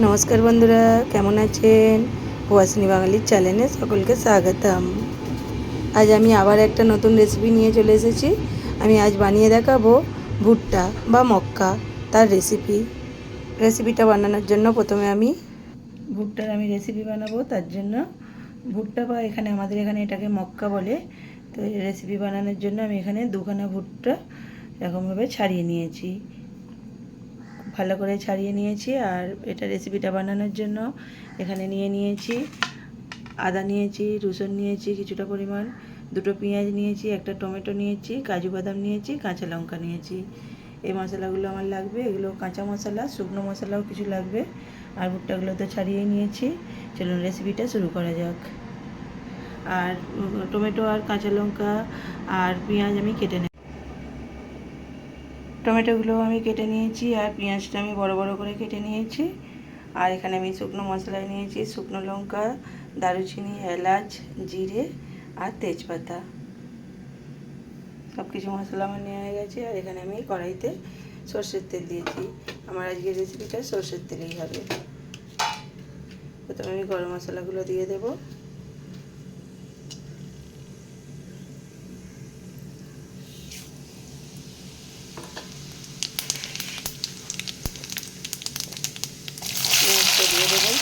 নমস্কার বন্ধুরা, কেমন আছেন? ওয়াসিনী বাঙালির চ্যানেলে সকলকে স্বাগতম। আজ আমি আবার একটা নতুন রেসিপি নিয়ে চলে এসেছি। আমি আজ বানিয়ে দেখাবো ভুট্টা বা মক্কা তার রেসিপি রেসিপিটা বানানোর জন্য প্রথমে আমি ভুট্টার আমি রেসিপি বানাবো, তার জন্য ভুট্টা বা এখানে আমাদের এখানে এটাকে মক্কা বলে। তো রেসিপি বানানোর জন্য আমি এখানে দুখানা ভুট্টা এরকমভাবে ছাড়িয়ে নিয়েছি। ভালো করে ছাড়িয়ে নিয়েছি আর এটা রেসিপিটা বানানোর জন্য এখানে নিয়ে নিয়েছি আদা নিয়েছি, রসুন নিয়েছি কিছুটা পরিমাণ, দুটো পেঁয়াজ নিয়েছি, একটা টমেটো নিয়েছি, কাজু বাদাম নিয়েছি, কাঁচা লঙ্কা নিয়েছি। এই মশলাগুলো আমার লাগবে, এগুলো কাঁচা মশলা, শুকনো মশলাও কিছু লাগবে। আর ভুট্টাগুলো তো ছাড়িয়ে নিয়েছি। চলুন রেসিপিটা শুরু করা যাক। আর টমেটো আর কাঁচা লঙ্কা আর পেঁয়াজ আমি কেটে নেব। টমেটোগুলো আমি কেটে নিয়েছি আর পেঁয়াজটা আমি বড় বড় করে কেটে নিয়েছি। আর এখানে আমি শুকনো মশলা নিয়েছি, শুকনো লঙ্কা, দারুচিনি, এলাচ, জিরে আর তেজপাতা। সব কিছু মশলা আমার নেওয়া হয়ে গেছে আর এখানে আমি কড়াইতে সর্ষের তেল দিয়েছি। আমার আজকের রেসিপিটা সর্ষের তেলেই হবে। প্রথমে আমি গরম মশলাগুলো দিয়ে দেবো পেঁয়াজটা দিয়ে দেবো।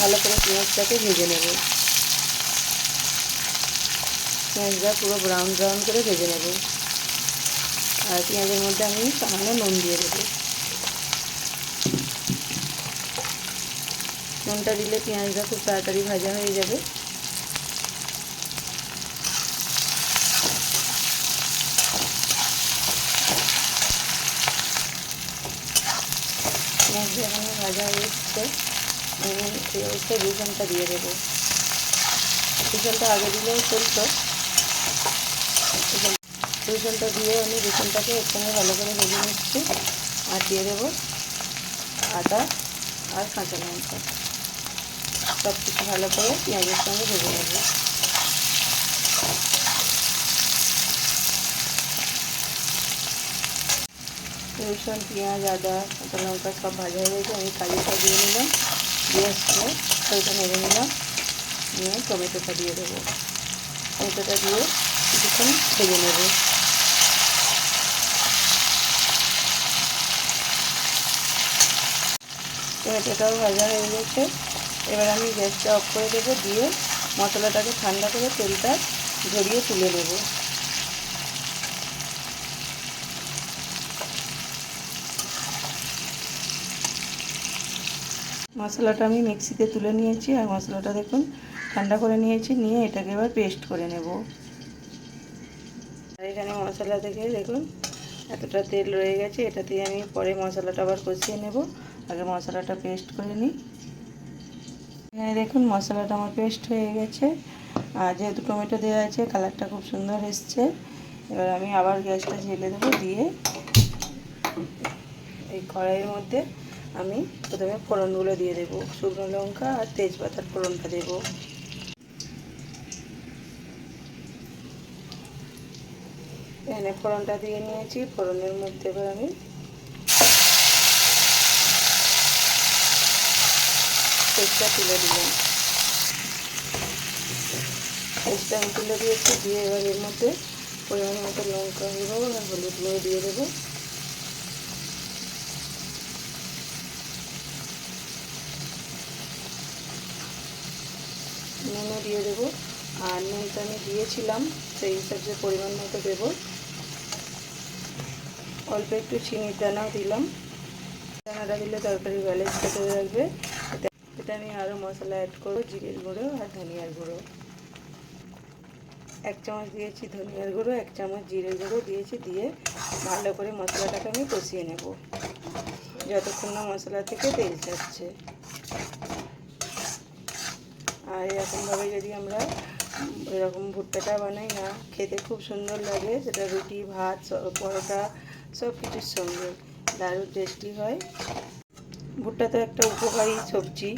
ভালো করে পেঁয়াজটাকে ভেজে নেব। পেঁয়াজটা পুরো ব্রাউন ব্রাউন করে ভেজে নেব। আর পেঁয়াজের মধ্যে আমি সামান্য নুন দিয়ে দেবো। নুনটা দিলে পেঁয়াজটা খুব তাড়াতাড়ি ভাজা হয়ে যাবে পেঁয়াজটা এখানে ভাজা হয়ে এসছে আমি এই অবস্থায় রসুনটা দিয়ে দেবো রসুনটা আগে দিলেও চলতো রসুনটা দিয়ে আমি রসুনটাকে একসঙ্গে ভালো করে ভেজে নিচ্ছি আর দিয়ে দেবো আদা আর কাঁচা লঙ্কা সব কিছু ভালো করে পেঁয়াজের সঙ্গে ভেজে নেব। রসুন, পেঁয়াজ, আদা, কাঁচা লঙ্কা সব ভাজা হয়ে গেছে। আমি কাজুটা দিয়ে নিলাম, দিয়ে আসলে নেড়ে নিলাম। নিয়ে টমেটোটা দিয়ে দেবো। টমেটোটা দিয়ে কিছুক্ষণ ভেজে নেব। টমেটোটাও ভাজা হয়ে গেছে। এবার আমি গ্যাসটা অফ করে দেবো, দিয়ে মশলাটাকে ঠান্ডা করে তেলটা ঝরিয়ে তুলে নেব। মশলাটা আমি মিক্সিতে তুলে নিয়েছি, আর মশলাটা দেখুন ঠান্ডা করে নিয়েছি, নিয়ে এটাকে এবার পেস্ট করে নেব। আর এখানে মশলা থেকে দেখুন এতটা তেল রয়ে গেছে এটাতে আমি পরে মশলাটা আবার কষিয়ে নেব। আগে মশলাটা পেস্ট করে নিই। এখানে দেখুন, মশলাটা আমার পেস্ট হয়ে গেছে। আর যেহেতু টমেটো দেওয়া আছে কালারটা খুব সুন্দর এসছে। এবার আমি আবার গ্যাসটা ঝেলে দেবো দিয়ে এই কড়াইয়ের মধ্যে আমি প্রথমে ফোড়নগুলো দিয়ে দেবো। শুকনো লঙ্কা আর তেজপাতার ফোড়নটা দেবো। এখানে ফোড়নটা দিয়ে নিয়েছি। ফোড়নের মধ্যে এবার আমি পেস্টটা তুলে দিলাম। পেস্টটা আমি তুলে দিয়েছি, দিয়ে এবার এর মধ্যে পরিমাণ মতো লঙ্কা গুঁড়ো আর হলুদ গুঁড়ো দিয়ে দেবো। নুনও দিয়ে দেবো। আর নুনটা আমি দিয়েছিলাম, সেই হিসাবে পরিমাণ মতো দেবো। অল্প একটু চিনির দানাও দিলাম। দানাটা দিলে তরকারি ব্যালেন্সটা করে রাখবে। এটা আমি আরও মশলা অ্যাড করব, জিরের গুঁড়ো আর ধনিয়ার গুঁড়ো। এক চামচ দিয়েছি ধনিয়ার গুঁড়ো, এক চামচ জিরের গুঁড়ো দিয়েছি দিয়ে ভালো করে মশলাটাকে আমি কষিয়ে নেব। যতক্ষণ না মশলা থেকে তেল ছাড়ছে। আর এরকমভাবে যদি আমরা এরকম ভুট্টাটা বানাই না, খেতে খুব সুন্দর লাগে। সেটা রুটি, ভাত, পরোটা সব কিছুর সঙ্গে দারুণ টেস্টি হয়। ভুট্টা তো একটা উপকারী সবজি।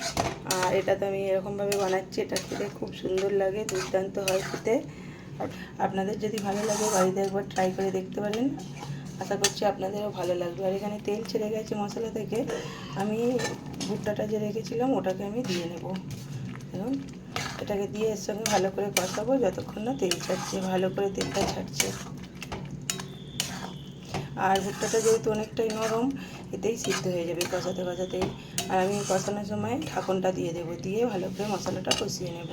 আর এটা তো আমি এরকমভাবে বানাচ্ছি, এটা খেতে খুব সুন্দর লাগে, দুর্দান্ত হয় খেতে। আপনাদের যদি ভালো লাগে, বাড়িতে একবার ট্রাই করে দেখতে পারেন। আশা করছি আপনাদেরও ভালো লাগবে। আর এখানে তেল ছেড়ে গেছে মশলা থেকে। আমি ভুট্টাটা যে রেখেছিলাম, ওটাকে আমি দিয়ে নেব। দেখুন, এটাকে দিয়ে এর সঙ্গে ভালো করে কষাবো, যতক্ষণ না তেল ছাড়ছে, ভালো করে তেলটা ছাড়ছে। আর ভুট্টাটা যেহেতু অনেকটাই নরম, এতেই সিদ্ধ হয়ে যাবে কষাতে কষাতেই আর আমি কষানোর সময় ঢাকনটা দিয়ে দেবো, দিয়ে ভালো করে মশলাটা কষিয়ে নেব।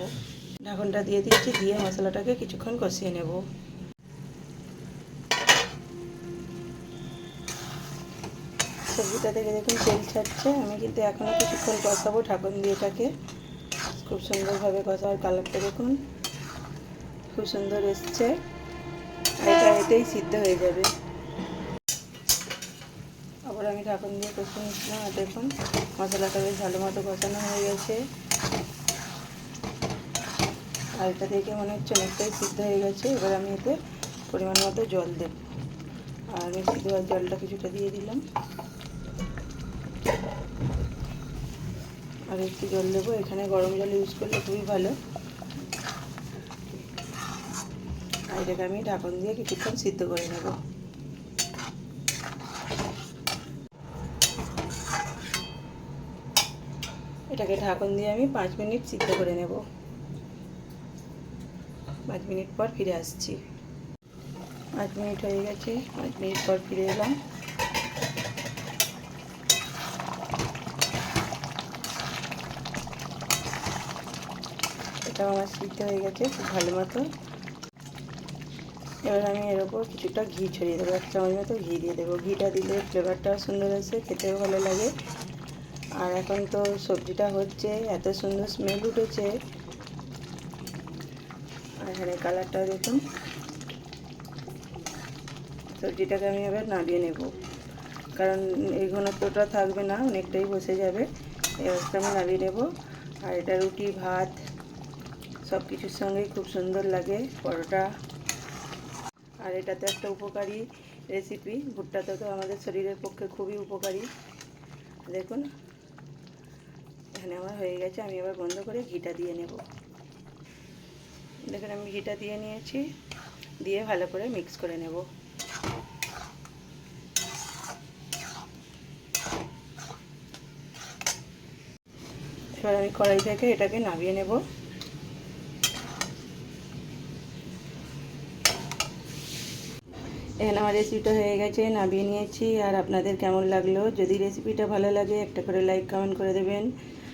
ঢাকনটা দিয়ে দিচ্ছি দিয়ে মশলাটাকে কিছুক্ষণ কষিয়ে নেব। সবজিটা থেকে দেখুন তেল ছাড়ছে, আমি কিন্তু এখনও কিছুক্ষণ কষাবো ঢাকন দিয়ে এটাকে। খুব সুন্দরভাবে কষার কালারটা দেখুন, খুব সুন্দর এসছে। এটা এতেই সিদ্ধ হয়ে যাবে। আবার আমি ঢাকন দিয়ে কষে নিচ্ছিলাম। আর দেখুন, মশলাটা বেশ ভালো মতো কষানো হয়ে গেছে। আর এটা দেখে মনে হচ্ছে অনেকটাই সিদ্ধ হয়ে গেছে। এবার আমি এতে পরিমাণ মতো জল দেব। আর আমি সিদ্ধ জলটা কিছুটা দিয়ে দিলাম। আর একটু জল দেবো। এখানে গরম জল ইউজ করলে খুবই ভালো। আর এটাকে আমি ঢাকন দিয়ে কিছুক্ষণ সিদ্ধ করে নেব। এটাকে ঢাকন দিয়ে আমি পাঁচ মিনিট সিদ্ধ করে নেব। পাঁচ মিনিট পর ফিরে আসছি। পাঁচ মিনিট হয়ে গেছে, পাঁচ মিনিট পর ফিরে এলাম। এটা আমার সিদ্ধ হয়ে গেছে খুব ভালো মতো এবার আমি এর ওপর কিছুটা ঘি ছড়িয়ে দেবো, এক চামচ মতো ঘি দিয়ে দেবো। ঘিটা দিলে ফ্লেভারটাও সুন্দর আসে, খেতেও ভালো লাগে। আর এখন তো সবজিটা হচ্ছে, এত সুন্দর স্মেল উঠেছে। আর এখানে কালারটা দেখুন। সবজিটাকে আমি এবার নাড়িয়ে নেব। কারণ এই ঘনত্বটা থাকবে না, অনেকটাই বসে যাবে। অবস্থা আমি নাড়িয়ে নেব। আর এটা রুটি, ভাত সব কিছুর সঙ্গেই খুব সুন্দর লাগে পরোটা। আর এটা তো একটা উপকারী রেসিপি ভুট্টাটা তো আমাদের শরীরের পক্ষে খুবই উপকারী। দেখুন। এখানে আমার হয়ে গেছে, আমি এবার বন্ধ করে ঘিটা দিয়ে নেব। দেখুন, আমি ঘিটা দিয়ে নিয়েছি, দিয়ে ভালো করে মিক্স করে নেব। এবার আমি কড়াই থেকে এটাকে নামিয়ে নেব। এখানে আমার রেসিপিটা হয়ে গেছে, নামিয়ে নিয়েছি, আর আপনাদের কেমন লাগল? যদি রেসিপিটা ভালো লাগে, একটা করে লাইক কমেন্ট করে দেবেন।